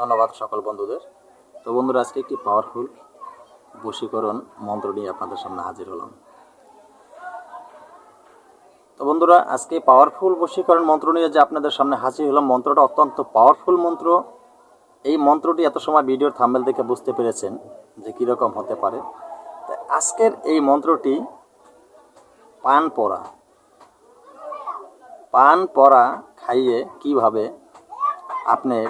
ধন্যবাদ সকল বন্ধুদের। তো বন্ধুরা, আজকে একটি পাওয়ারফুল বশীকরণ মন্ত্র নিয়ে আপনাদের সামনে হাজির হলাম। তো বন্ধুরা, আজকে পাওয়ারফুল বশীকরণ মন্ত্র নিয়ে যে আপনাদের সামনে হাজির হলাম, মন্ত্রটা অত্যন্ত পাওয়ারফুল মন্ত্র। এই মন্ত্রটি এত সময় ভিডিওর থাম্বেল দেখে বুঝতে পেরেছেন যে কীরকম হতে পারে। আজকের এই মন্ত্রটি পান পরা। পান পরা খাইয়ে কীভাবে আপনার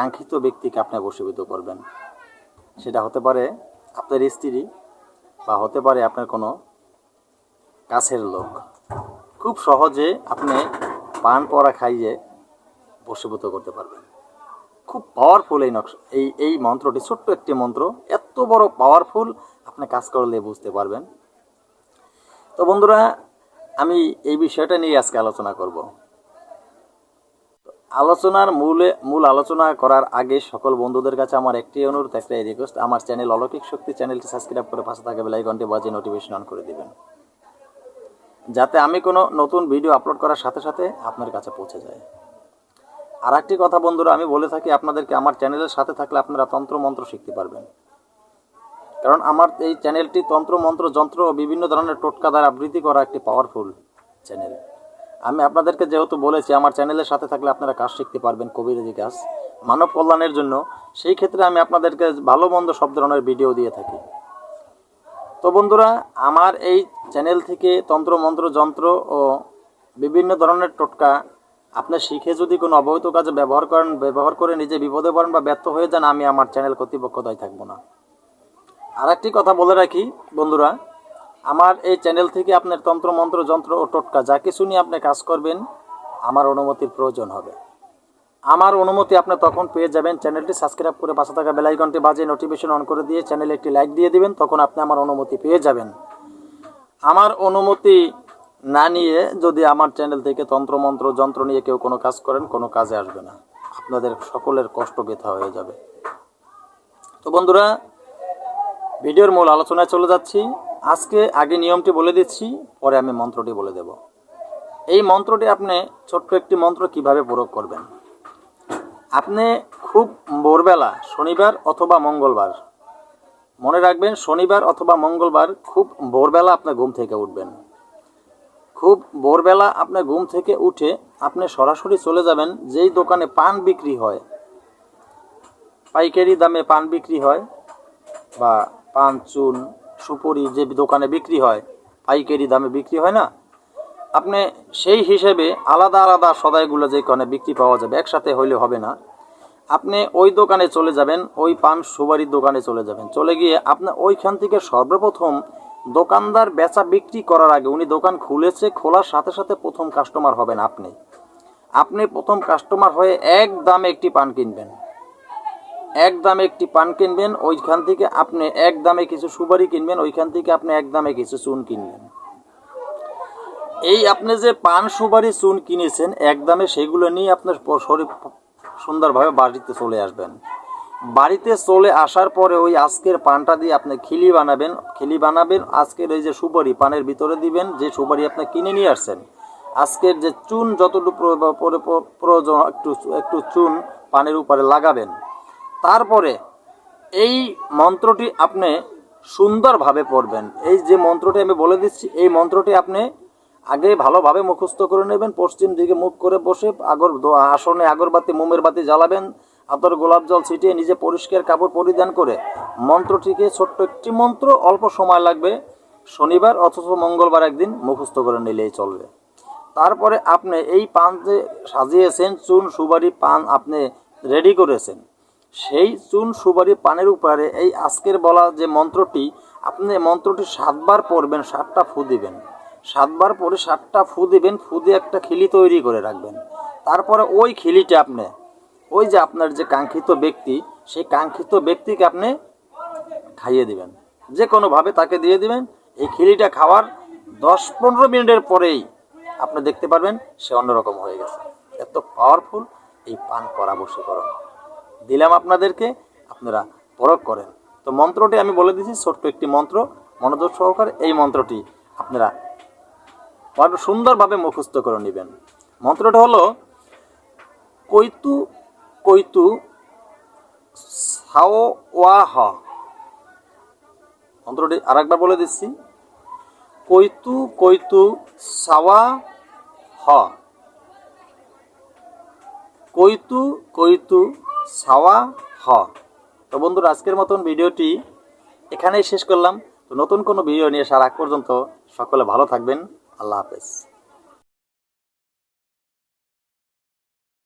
কাঙ্ক্ষিত ব্যক্তিকে আপনি বশীভূত করবেন। সেটা হতে পারে আপনার স্ত্রী বা হতে পারে আপনার কোনো কাছের লোক। খুব সহজে আপনি পান পরা খাইয়ে বশীভূত করতে পারবেন। খুব পাওয়ারফুল এই নকশা, এই এই মন্ত্রটি ছোট্ট একটি মন্ত্র, এত বড় পাওয়ারফুল আপনি কাজ করলে বুঝতে পারবেন। তো বন্ধুরা, আমি এই বিষয়টা নিয়ে আজকে আলোচনা করব। আলোচনার মূলে মূল আলোচনা করার আগে সকল বন্ধুদের কাছে আমার একটি অনুরোধ একটা রিকোয়েস্ট আমার চ্যানেল অলৌকিক শক্তি চ্যানেলটি সাবস্ক্রাইব করে পাশে থাকা বেলাইকনটি বাজিয়ে নোটিফিকেশন অন করে দিবেন। যাতে আমি কোনো নতুন ভিডিও আপলোড করার সাথে সাথে আপনার কাছে পৌঁছে যায়। আর একটি কথা বন্ধুরা, আমি বলে থাকি আপনাদেরকে, আমার চ্যানেলের সাথে থাকলে আপনারা তন্ত্র মন্ত্র শিখতে পারবেন। কারণ আমার এই চ্যানেলটি তন্ত্র, মন্ত্র, যন্ত্র বিভিন্ন ধরনের টোটকা দ্বারা আবৃত্তি করা একটি পাওয়ারফুল চ্যানেল আমি আপনাদেরকে যেহেতু বলেছি, আমার চ্যানেলের সাথে থাকলে আপনারা কাজ শিখতে পারবেন কবিরাজি কাজ, মানব কল্যাণের জন্য। সেই ক্ষেত্রে আমি আপনাদেরকে ভালো মন্দ সব ধরনের ভিডিও দিয়ে থাকি। তো বন্ধুরা, আমার এই চ্যানেল থেকে তন্ত্র, মন্ত্র, যন্ত্র ও বিভিন্ন ধরনের টোটকা আপনি শিখে যদি কোনো অবৈধ কাজে ব্যবহার করেন, ব্যবহার করে নিজে বিপদে পড়েন বা ব্যর্থ হয়ে যান, আমি আমার চ্যানেল কর্তৃপক্ষ দায়ী থাকব না। আর একটি কথা বলে রাখি, বন্ধুরা আমার এই চ্যানেল থেকে আপনার তন্ত্র, মন্ত্র, যন্ত্র ও টোটকা যা কিছু নিয়ে আপনি কাজ করবেন, আমার অনুমতির প্রয়োজন হবে। আমার অনুমতি আপনি তখন পেয়ে যাবেন। চ্যানেলটি সাবস্ক্রাইব করে পাশে থাকা বেলাইকনটি বাজে নোটিফিকেশন অন করে দিয়ে চ্যানেলে একটি লাইক দিয়ে দিবেন, তখন আপনি আমার অনুমতি পেয়ে যাবেন। আমার অনুমতি না নিয়ে যদি আমার চ্যানেল থেকে তন্ত্রমন্ত্র যন্ত্র নিয়ে কেউ কোনো কাজ করেন, কোনো কাজে আসবে না। আপনাদের সকলের কষ্ট ব্যথা হয়ে যাবে। তো বন্ধুরা, ভিডিওর মূল আলোচনায় চলে যাচ্ছি। আজকে আগে নিয়মটি বলে দিচ্ছি, পরে আমি মন্ত্রটি বলে দেব। এই মন্ত্রটি আপনি ছোট্ট একটি মন্ত্র কীভাবে প্রয়োগ করবেন? আপনি খুব ভোরবেলা, শনিবার অথবা মঙ্গলবার, মনে রাখবেন শনিবার অথবা মঙ্গলবার খুব ভোরবেলা আপনি ঘুম থেকে উঠবেন। খুব ভোরবেলা আপনি ঘুম থেকে উঠে আপনি সরাসরি চলে যাবেন, যেই দোকানে পান বিক্রি হয়, পাইকারি দামে পান বিক্রি হয়, বা পান চুন সুপুরি যে দোকানে বিক্রি হয়, পাইকারি দামে বিক্রি হয় না? আপনি সেই হিসেবে আলাদা আলাদা সদাইগুলো যেখানে বিক্রি পাওয়া যাবে, একসাথে হইলে হবে না। আপনি ওই দোকানে চলে যাবেন, ওই পান সুবারির দোকানে চলে যাবেন। চলে গিয়ে আপনি ওইখান থেকে সর্বপ্রথম দোকানদার বেচা বিক্রি করার আগে উনি দোকান খুলেছে, খোলার সাথে সাথে প্রথম কাস্টমার হবেন আপনি। আপনি প্রথম কাস্টমার হয়ে এক দামে একটি পান কিনবেন। এক দামে একটি পান কিনবেন, ওইখান থেকে আপনি এক দামে কিছু সুপারি কিনবেন, ওইখান থেকে আপনি এক দামে কিছু চুন কিনবেন। এই আপনি যে পান, সুপারি, চুন কিনেছেন, এক দামে সেগুলো নিয়ে আপনার শরীর সুন্দরভাবে বাড়িতে চলে আসবেন। বাড়িতে চলে আসার পরে ওই আজকের পানটা দিয়ে আপনি খিলি বানাবেন খিলি বানাবেন, আজকের এই যে সুপারি পানের ভিতরে দিবেন, যে সুপারি আপনি কিনে নিয়ে আসছেন। আজকের যে চুন, যতটুকু প্র- প্র- প্র- প্রয়োজন, একটু একটু চুন পানের উপরে লাগাবেন। তারপরে এই মন্ত্রটি আপনি সুন্দরভাবে পড়বেন। এই যে মন্ত্রটি আমি বলে দিচ্ছি, এই মন্ত্রটি আপনি আগে ভালোভাবে মুখস্থ করে নেবেন, পশ্চিম দিকে মুখ করে বসে আগর আসনে আগরবাতি, মোমের বাতি জ্বালাবেন, আতর গোলাপ জল ছিটিয়ে নিজে পরিষ্কার কাপড় পরিধান করে মন্ত্রটিকে ছোট্ট একটি মন্ত্র, অল্প সময় লাগবে, শনিবার অথবা মঙ্গলবার একদিন মুখস্থ করে নিলেই চলবে। তারপরে আপনি এই পান যে সাজিয়েছেন, চুন সুবারি পান আপনি রেডি করেছেন সেই চুন সুবারি পানের উপরে এই আজকের বলা যে মন্ত্রটি, আপনি মন্ত্রটি সাতবার পড়বেন, সাতটা ফু দিবেন। সাতবার পরে সাতটা ফু দিবেন, ফু দিয়ে একটা খিলি তৈরি করে রাখবেন। তারপরে ওই খিলিটা আপনি, ওই যে আপনার যে কাঙ্ক্ষিত ব্যক্তি, সেই কাঙ্ক্ষিত ব্যক্তিকে আপনি খাইয়ে দিবেন। যে কোনোভাবে তাকে দিয়ে দিবেন। এই খিলিটা খাওয়ার দশ পনেরো মিনিটের পরেই আপনি দেখতে পারবেন সে অন্যরকম হয়ে গেছে। এত পাওয়ারফুল এই পান করা বশীকরণ দিলাম আপনাদেরকে, আপনারা প্রয়োগ করেন। তো মন্ত্রটি আমি বলে দিচ্ছি ছোট্ট একটি মন্ত্র, মনোযোগ সহকারে এই মন্ত্রটি আপনারা সুন্দরভাবে মুখস্থ করে নেবেন। মন্ত্রটা হলো, কৈতু কৈতু, সাও হ। মন্ত্রটি আরেকবার বলে দিচ্ছি, কৈতু কৈতু, সাওয়া হ। কৈতু কৈতু সাওয়া হ। তো বন্ধুর, আজকের মতন ভিডিওটি এখানেই শেষ করলাম। তো নতুন কোনো ভিডিও নিয়ে সারা পর্যন্ত সকলে ভালো থাকবেন। আল্লাহ হাফেজ।